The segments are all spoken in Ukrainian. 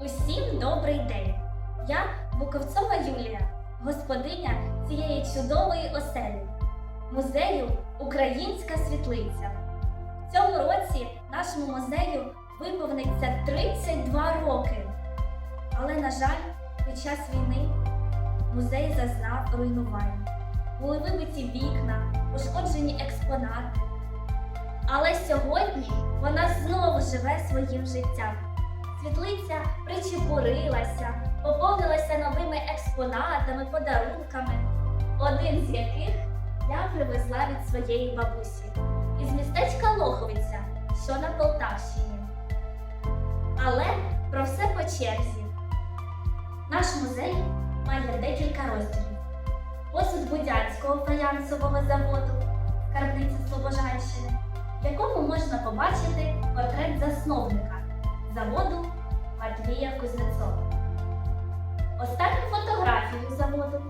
Усім добрий день! Я Буковцова Юлія, господиня цієї чудової оселі, музею Українська світлиця. В цьому році нашому музею виповниться 32 роки. Але, на жаль, під час війни музей зазнав руйнувань. Були вибиті вікна, пошкоджені експонати. Але сьогодні вона знову живе своїм життям. Світлиця причепурилася, поповнилася новими експонатами, подарунками, один з яких я привезла від своєї бабусі із містечка Лоховиця, що на Полтавщині. Але про все по черзі. Наш музей має декілька розділів. Посуд Будянського фаянсового заводу, скарбниця Слобожанщини, в якому можна побачити портрет засновника заводу Матвія Кузнецова. Останню фотографію заводу,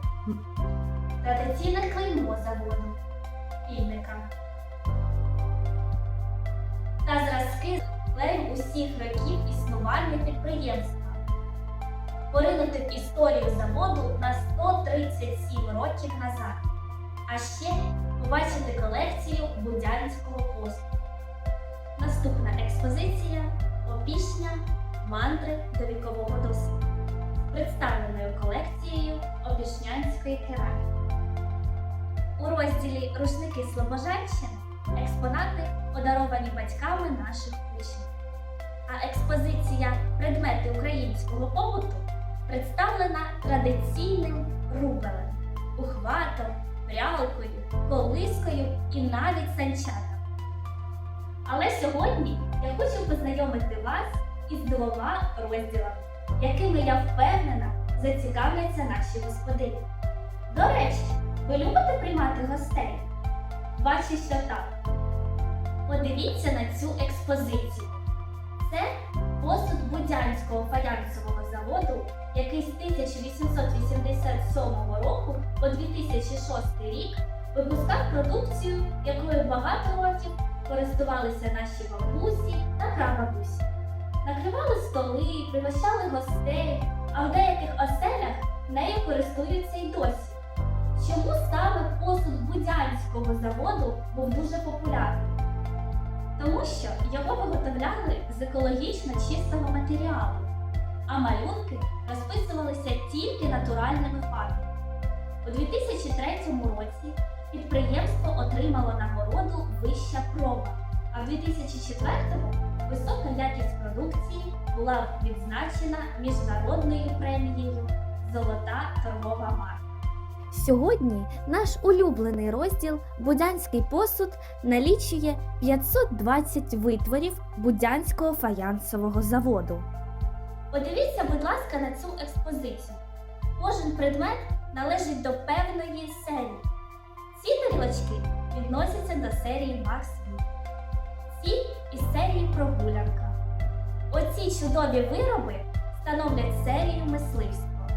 традиційне клеймо заводу, півника та зразки клею усіх років існування підприємства. Поринути в історію заводу на 137 років назад, а ще побачити колекцію будянського посуду. Наступна експозиція Опішня мантри до вікового досвіду представленою колекцією опішнянської кераміки. У розділі Рушники Слобожанщини експонати подаровані батьками наших учнів. А експозиція Предмети українського побуту представлена традиційним рубелем, ухватом, прялкою, колискою і навіть санчатами. Але сьогодні я хочу познайомити вас із двома розділами, якими я впевнена зацікавляться наші господині. До речі, ви любите приймати гостей? Бачу, що так. Подивіться на цю експозицію. Це посуд Будянського фаянсового заводу, який з 1887 року по 2006 рік випускав продукцію, якою багато років користувалися наші бабусі та прабабусі. Накривали столи, пригощали гостей, а в деяких оселях нею користуються й досі. Чому саме посуд Будянського заводу був дуже популярним? Тому що його виготовляли з екологічно чистого матеріалу, а малюнки розписувалися тільки натуральними фарбами. У 2003 році підприємство отримало нагороду Вища проба, а в 2004-му висока якість продукції була відзначена міжнародною премією Золота торгова марка. Сьогодні наш улюблений розділ Будянський посуд налічує 520 витворів Будянського фаянсового заводу. Подивіться, будь ласка, на цю експозицію. Кожен предмет належить до певної серії. Ці тарілочки відносяться до серії Максвіт. Ці із серії Прогулянка. Оці чудові вироби становлять серію мисливство,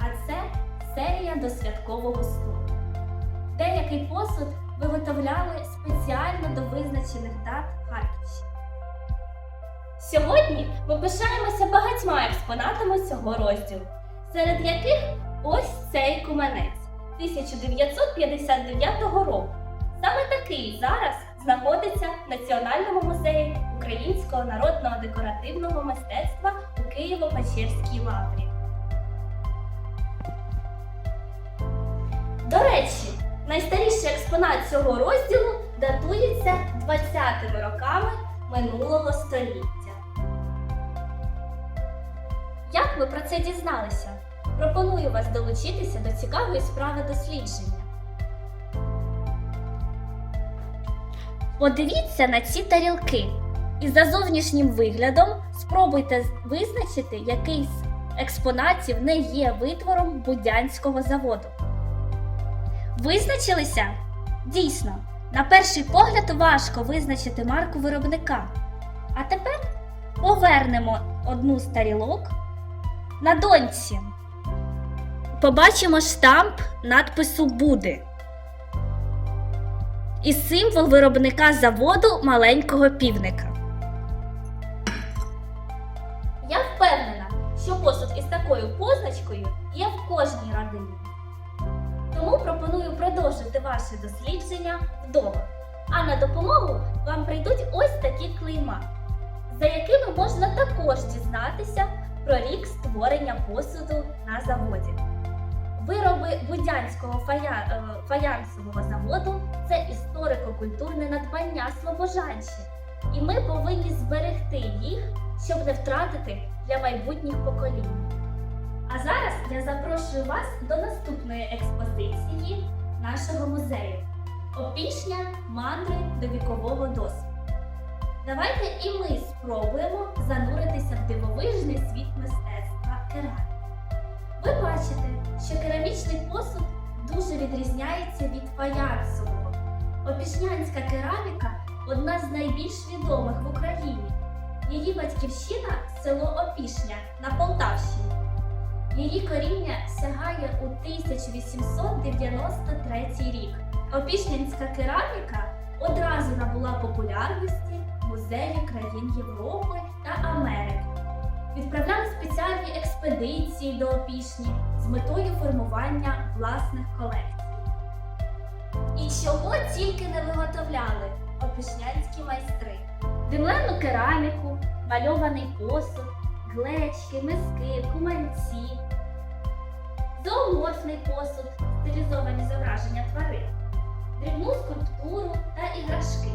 а це серія до святкового столу. Деякий посуд виготовляли спеціально до визначених дат Харківщини. Сьогодні ми пишаємося багатьма експонатами цього розділу, серед яких ось цей куманець 1959 року. Саме такий зараз знаходиться в Національному музеї українського народного декоративного мистецтва у Києво-Печерській лаврі. До речі, найстаріший експонат цього розділу датується 20-ми роками минулого століття. Як ви про це дізналися? Пропоную вас долучитися до цікавої справи дослідження. Подивіться на ці тарілки і за зовнішнім виглядом спробуйте визначити, який з експонатів не є витвором Будянського заводу. Визначилися? Дійсно, на перший погляд важко визначити марку виробника. А тепер повернемо одну з тарілок на доньці. Побачимо штамп надпису Буди. І символ виробника заводу маленького півника. Я впевнена, що посуд із такою позначкою є в кожній родині. Тому пропоную продовжити ваше дослідження вдома. А на допомогу вам прийдуть ось такі клейма, за якими можна також дізнатися про рік створення посуду на заводі. Вироби Будянського фая... е, фаянсового заводу це історико-культурне надбання Слобожанщини. І ми повинні зберегти їх, щоб не втратити для майбутніх поколінь. А зараз я запрошую вас до наступної експозиції нашого музею Опішня мандри до вікового досвіду. Давайте і ми спробуємо зануритися в дивовижний світ мистецтва кераміки. Ви бачите, що керамічний посуд дуже відрізняється від фаянсового. Опішнянська кераміка одна з найбільш відомих в Україні. Її батьківщина село Опішня на Полтавщині. Її коріння сягає у 1893 рік. Опішнянська кераміка одразу набула популярності в музеї країн Європи та Америки. Відправляли спеціальні експедиції до Опішні з метою формування власних колекцій. І чого тільки не виготовляли опішнянські майстри: димлену кераміку, мальований посуд, глечки, миски, куманці, зооморфний посуд, стилізовані зображення тварин, дрібну скульптуру та іграшки.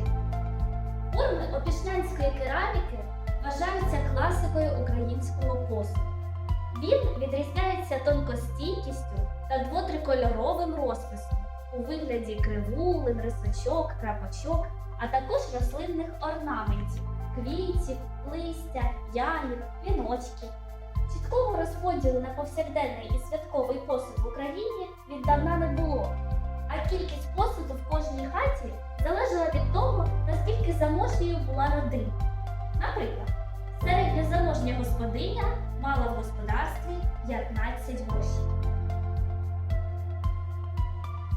Форми опішнянської кераміки вважаються класикою українського посуду. Він відрізняється тонкостійкістю та двотрикольоровим розписом у вигляді кривулин, рисочок, крапочок, а також рослинних орнаментів, квітів, листя, ягід, віночків. Чіткого розподілу на повсякденний і святковий посуд в Україні віддавна не було, а кількість посуду в кожній хаті залежала від того, наскільки заможньою була родина. Наприклад, середньозаможня господиня мала в господарстві 15 грошей.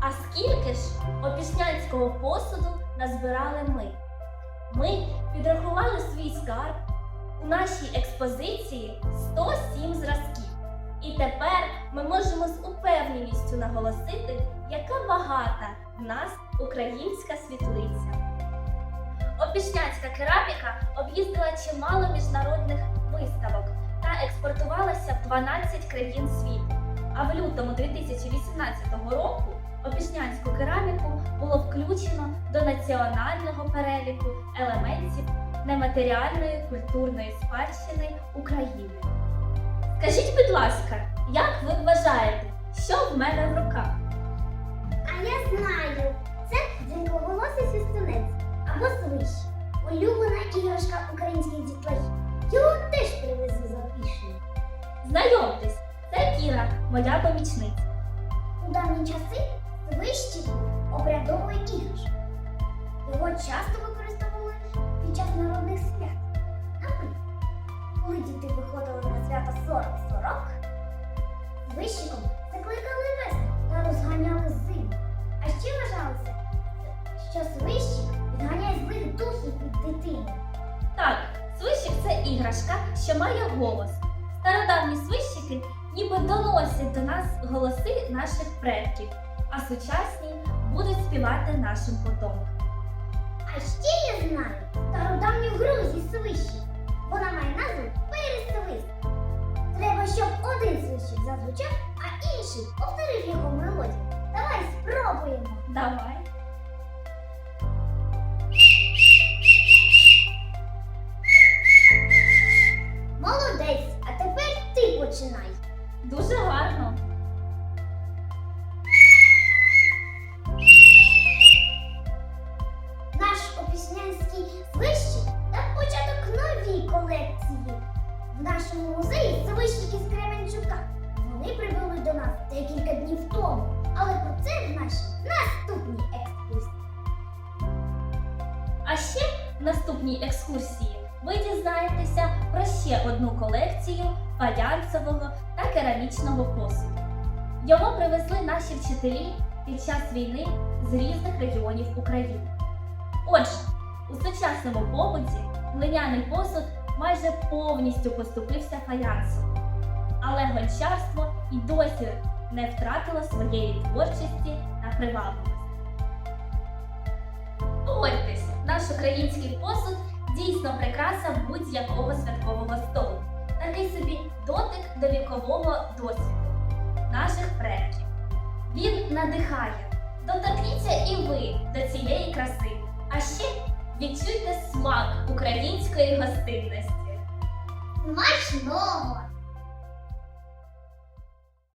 А скільки ж опішнянського посуду назбирали ми? Ми підрахували свій скарб у нашій експозиції 107 зразків. І тепер ми можемо з упевненістю наголосити, яка багата в нас українська світлиця. Опішнянська кераміка об'їздила чимало міжнародних виставок та експортувалася в 12 країн світу. А в лютому 2018 року опішнянську кераміку було включено до національного переліку елементів нематеріальної культурної спадщини України. Скажіть, будь ласка, як ви вважаєте, що в мене в руках? А я знаю, це дзвінковолосий свистунець або свищ. Улюблена іграшка українських дітей. Його теж привезли з Опішні. Знайомтесь, це Кіра, моя помічниця. У давні часи свищі був обрядовою іграшкою. Його часто іграшка, що має голос. Стародавні свищики ніби доносять до нас голоси наших предків, а сучасні будуть співати нашим потомкам. А ще я знаю стародавню гру зі свищі. Вона має назву пересвист. Треба, щоб один свищик зазвучав, а інший повторив його мелодію. Давай спробуємо. Давай. Починай. Дуже гарно. Наш опіснянський свищик та початок новій колекції. В нашому музеї свищики з Кременчука. Вони прибули до нас декілька днів тому, але про це в нашій наступній екскурсії. А ще в наступній екскурсії ви дізнаєтеся про ще одну колекцію фаянсового та керамічного посуду. Його привезли наші вчителі під час війни з різних регіонів України. Отже, у сучасному побуті глиняний посуд майже повністю поступився фаянсу. але гончарство і досі не втратило своєї творчості та привабливості. Погодьтесь, наш український посуд дійсно прикраса будь-якого святкового. Такий собі дотик до вікового досвіду наших предків. Він надихає. Доторкніться і ви до цієї краси. А ще відчуйте смак української гостинності. Смачного!